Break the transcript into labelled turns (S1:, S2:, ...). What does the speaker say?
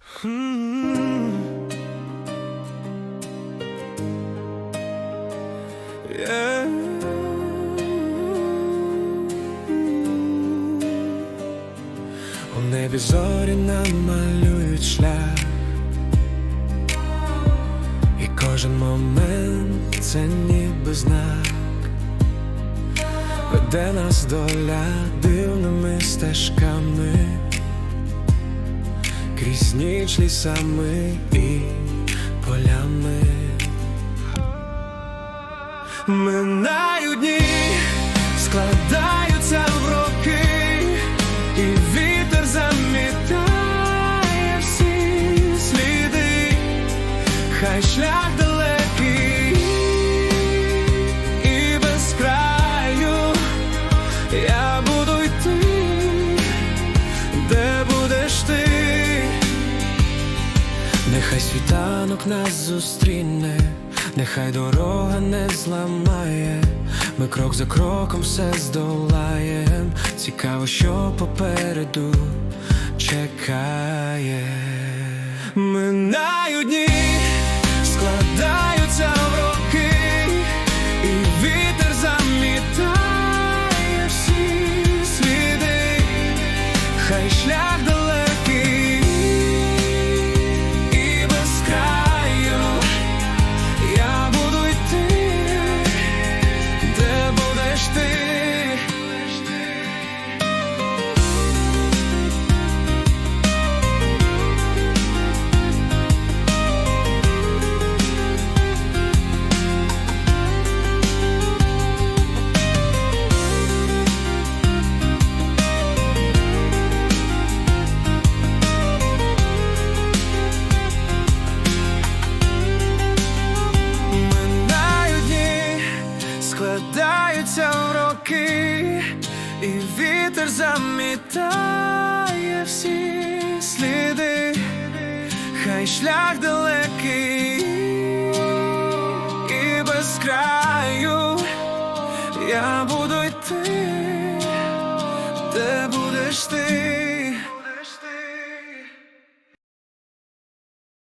S1: У небі зорі намалюють шлях, і кожен момент це ніби знак, веде нас доля дивними стежками, крізь ніч лісами і полями. Минають дні, складаються в роки, і вітер замітає всі сліди, хай шлях світанок нас зустріне. Нехай дорога не зламає, ми крок за кроком все здолаєм. Цікаво, що попереду чекає. Минають дні, складаються в роки, і вітер замітає всі сліди, хай шлях роки, і вітер замітає всі сліди, хай шлях далекий і без краю. Я буду йти, де будеш ти.